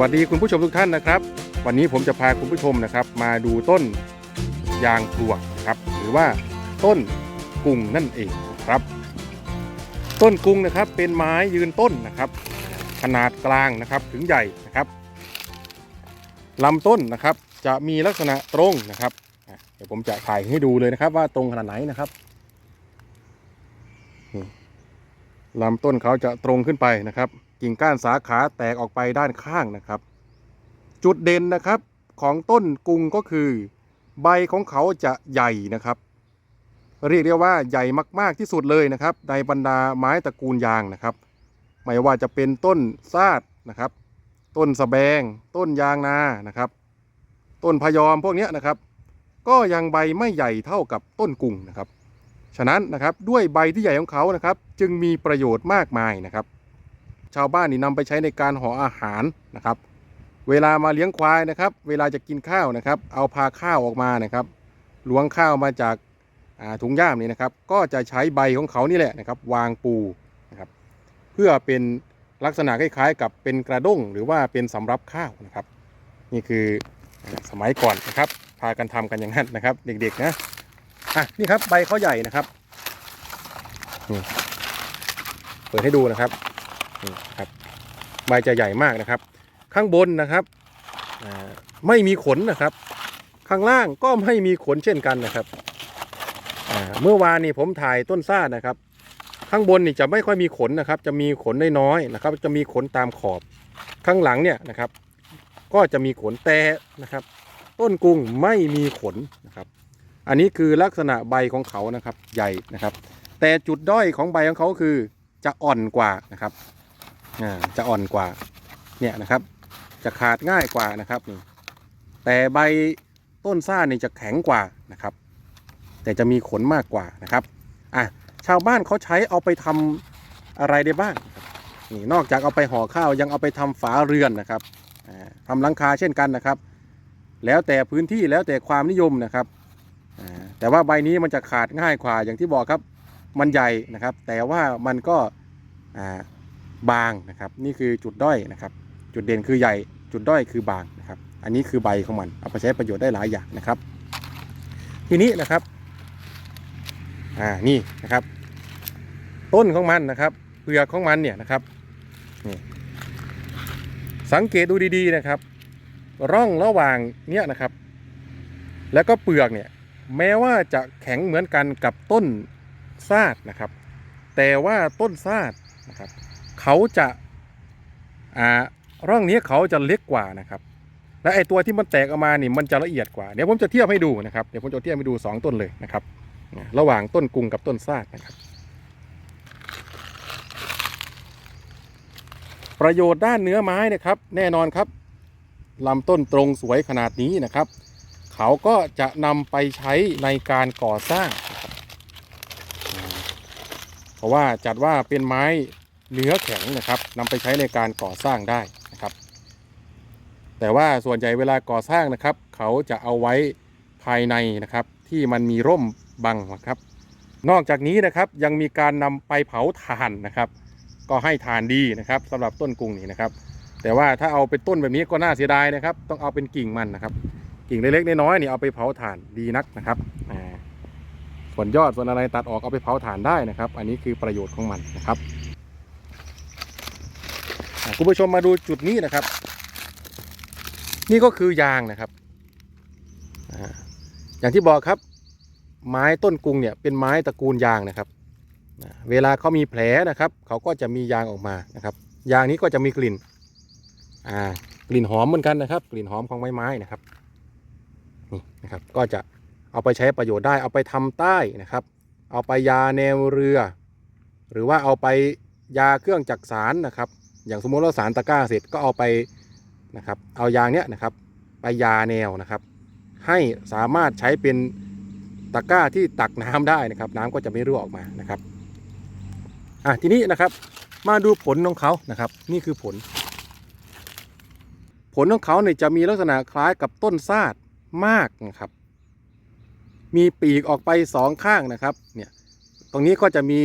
วัสดีคุณผู้ชมทุกท่านนะครับ วันนี้ผมจะพาคุณผู้ชมนะครับ มาดูต้นยางปลวกนะครับ หรือว่าต้นกุ้งนั่นเองครับ ต้นกุ้งนะครับเป็นไม้ยืนต้นนะครับ ขนาดกลางนะครับถึงใหญ่นะครับลำต้นนะครับจะมีลักษณะตรงนะครับเดี๋ยวผมจะถ่ายให้ดูเลยนะครับ ว่าตรงขนาดไหนนะครับ ลำต้นเขาจะตรงขึ้นไปนะครับ กิ่งก้านสาขาแตกออกไปด้านข้างนะครับ จุดเด่นนะครับของต้นกุงก็คือ ใบของเขาจะใหญ่นะครับ เรียกได้ว่าใหญ่มาก ๆ ที่สุดเลยนะครับ ในบรรดาไม้ตระกูลยางนะครับ ไม่ว่าจะเป็นต้นซาดนะครับ ต้นสะแบง ต้นยางนานะครับ ต้นพยอมพวกนี้นะครับ ก็ยังใบไม่ใหญ่เท่ากับต้นกุงนะครับ ฉะนั้นนะครับด้วยใบที่ใหญ่ของเขานะครับ จึงมีประโยชน์มากมายนะครับ ชาวบ้านนี่นำไปใช้ในการห่ออาหารนะครับ เวลามาเลี้ยงควายนะครับ เวลาจะกินข้าวนะครับ เอาพาข้าวออกมานะครับล้วงข้าวมาจากาถุงย่ามนี่นะครับ ก็จะใช้ใบของเขานี่แหละนะครับ วางปูนะครับเพื่อเป็นลักษณะคล้ายๆ กับเป็นกระด้งหรือว่าเป็นสำรับข้าวนะครับ นี่คือสมัยก่อนนะครับ พากันทำกันอย่างนั้นนะครับ เด็กๆนะ อะนี่ครับใบเขาใหญ่นะครับนี่เปิดให้ดูนะครับนี่ครับใบจะใหญ่มากนะครับ ข้างบนนะครับไม่มีขนนะครับ ข้างล่างก็ไม่มีขนเช่นกันนะครับเมื่อวานนี่ผมถ่ายต้นซ่านะครับ ข้างบนนี่จะไม่ค่อยมีขนนะครับ จะมีขนน้อยๆนะครับ จะมีขนตามขอบข้างหลังเนี่ยนะครับ ก็จะมีขนแต่นะครับ ต้นกุ้งไม่มีขนนะครับ อันนี้คือลักษณะใบของเขานะครับใหญ่นะครับ แต่จุดด้อยของใบของเขาคือจะอ่อนกว่านะครับอ่าจะอ่อนกว่าเนี่ยนะครับ จะขาดง่ายกว่านะครับนี่แต่ใบต้นซ่านี่จะแข็งกว่านะครับ แต่จะมีขนมากกว่านะครับอะชาวบ้านเขาใช้เอาไปทำอะไรได้บ้างนี่นอกจากเอาไปห่อข้าวยังเอาไปทำฝาเรือนนะครับอ่าทำหลังคาเช่นกันนะครับ แล้วแต่พื้นที่แล้วแต่ความนิยมนะครับ แต่ว่าใบนี้มันจะขาดง่ายกว่าอย่างที่บอกครับ มันใหญ่นะครับ แต่ว่ามันก็บางนะครับ นี่คือจุดด้อยนะครับ จุดเด่นคือใหญ่ จุดด้อยคือบางนะครับ อันนี้คือใบของมัน เอาไปใช้ประโยชน์ได้หลายอย่างนะครับ ทีนี้นะครับ อ่า นี่นะครับ ต้นของมันนะครับ เปลือกของมันเนี่ยนะครับ สังเกตดูดีๆนะครับ ร่องระหว่างเนี่ยนะครับ แล้วก็เปลือกเนี่ย แม้ว่าจะแข็งเหมือนกันกับต้นซาดนะครับ แต่ว่าต้นซาดนะครับเขาจะอ่าร่องนี้เขาจะเล็กกว่านะครับ และไอตัวที่มันแตกออกมานี่มันจะละเอียดกว่าเดี๋ยวผมจะเทียบให้ดูนะครับเดี๋ยวผมจะเทียบให้ดู 2 ต้นเลยนะครับ ระหว่างต้นกุงกับต้นซากนะครับ ประโยชน์ด้านเนื้อไม้นะครับ แน่นอนครับลำต้นตรงสวยขนาดนี้นะครับ เขาก็จะนำไปใช้ในการก่อสร้าง เพราะว่าจัดว่าเป็นไม้เนื้อแข็งนะครับนำไปใช้ในการก่อสร้างได้นะครับ แต่ว่าส่วนใหญ่เวลาก่อสร้างนะครับ เขาจะเอาไว้ภายในนะครับ ที่มันมีร่มบังนะครับ นอกจากนี้นะครับยังมีการนำไปเผาถ่านนะครับ ก็ให้ถ่านดีนะครับสำหรับต้นกุ้งนี่นะครับ แต่ว่าถ้าเอาเป็นต้นแบบนี้ก็น่าเสียดายนะครับ ต้องเอาเป็นกิ่งมันนะครับ กิ่งเล็กๆน้อยๆนี่เอาไปเผาถ่านดีนักนะครับส่วนยอดส่วนอะไรตัดออกเอาไปเผาถ่านได้นะครับ อันนี้คือประโยชน์ของมันนะครับคุณผู้ชมมาดูจุดนี้นะครับ นี่ก็คือยางนะครับอย่างที่บอกครับไม้ต้นกุงเนี่ยเป็นไม้ตระกูลยางนะครับ เวลาเขามีแผลนะครับ เขาก็จะมียางออกมานะครับ ยางนี้ก็จะมีกลิ่นกลิ่นหอมเหมือนกันนะครับ กลิ่นหอมของไม้ไม้นะครับ นี่นะครับก็จะเอาไปใช้ประโยชน์ได้เอาไปทำใต้นะครับ เอาไปยาแนวเรือ หรือว่าเอาไปยาเครื่องจักสารนะครับ อย่างสมมติเราสารตะกร้าเสร็จก็เอาไปนะครับ เอายางเนี้ยนะครับ ไปยาแนวนะครับ ให้สามารถใช้เป็นตะกร้าที่ตักน้ำได้นะครับ น้ำก็จะไม่รั่วออกมานะครับอะทีนี้นะครับมาดูผลของเขานะครับ นี่คือผล ผลของเขาเนี่ยจะมีลักษณะคล้ายกับต้นซาด มากนะครับ มีปีกออกไปสองข้างนะครับ เนี่ย ตรงนี้ก็จะมี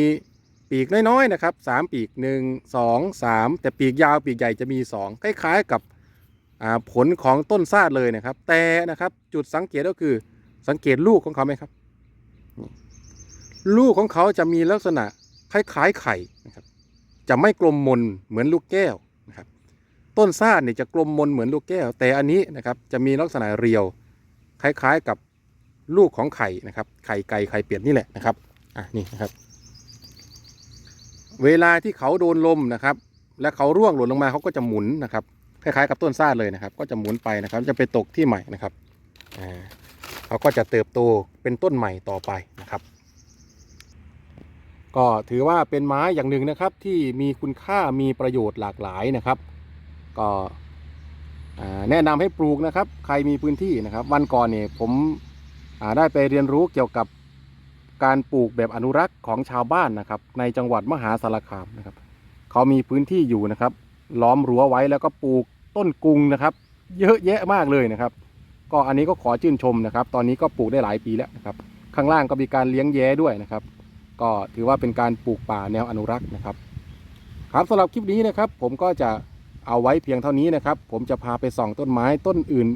ปีกน้อยๆนะครับสามปีกหนึ่งสองสามแต่ปีกยาวปีกใหญ่จะมีสองคล้ายๆกับผลของต้นซาดเลยนะครับ แต่นะครับจุดสังเกตก็คือสังเกตลูกของเขาไหมครับ ลูกของเขาจะมีลักษณะคล้ายๆไข่นะครับจะไม่กลมมนเหมือนลูกแก้วนะครับ ต้นซาดเนี่ยจะกลมมนเหมือนลูกแก้ว แต่อันนี้นะครับจะมีลักษณะเรียว คล้ายๆกับลูกของไข่นะครับ ไข่ไก่ไข่เป็ดนี่แหละนะครับ อะนี่นะครับ เวลาที่เขาโดนลมนะครับ และเขาร่วงหล่นลงมาเขาก็จะหมุนนะครับ คล้ายๆกับต้นซ่าเลยนะครับ ก็จะหมุนไปนะครับ จะไปตกที่ใหม่นะครับอ่าเขาก็จะเติบโตเป็นต้นใหม่ต่อไปนะครับ ก็ถือว่าเป็นไม้อย่างหนึ่งนะครับที่มีคุณค่ามีประโยชน์หลากหลายนะครับ ก็ แนะนำให้ปลูกนะครับ ใครมีพื้นที่นะครับ วันก่อนเนี่ยผมได้ไปเรียนรู้เกี่ยวกับการปลูกแบบอนุรักษ์ของชาวบ้านนะครับ ในจังหวัดมหาสารคามนะครับ เขามีพื้นที่อยู่นะครับ ล้อมรั้วไว้แล้วก็ปลูกต้นกุงนะครับ เยอะแยะมากเลยนะครับ ก็อันนี้ก็ขอชื่นชมนะครับ ตอนนี้ก็ปลูกได้หลายปีแล้วนะครับ ข้างล่างก็มีการเลี้ยงแย้ด้วยนะครับ ก็ถือว่าเป็นการปลูกป่าแนวอนุรักษ์นะครับ ครับสำหรับคลิปนี้นะครับ ผมก็จะ เอาไว้เพียงเท่านี้นะครับ ผมจะพาไปส่องต้นไม้ต้นอื่น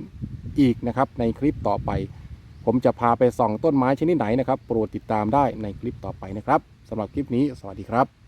อีกนะครับในคลิปต่อไป ผมจะพาไปส่องต้นไม้ชนิดไหนนะครับ โปรดติดตามได้ในคลิปต่อไปนะครับสำหรับคลิปนี้ สวัสดีครับ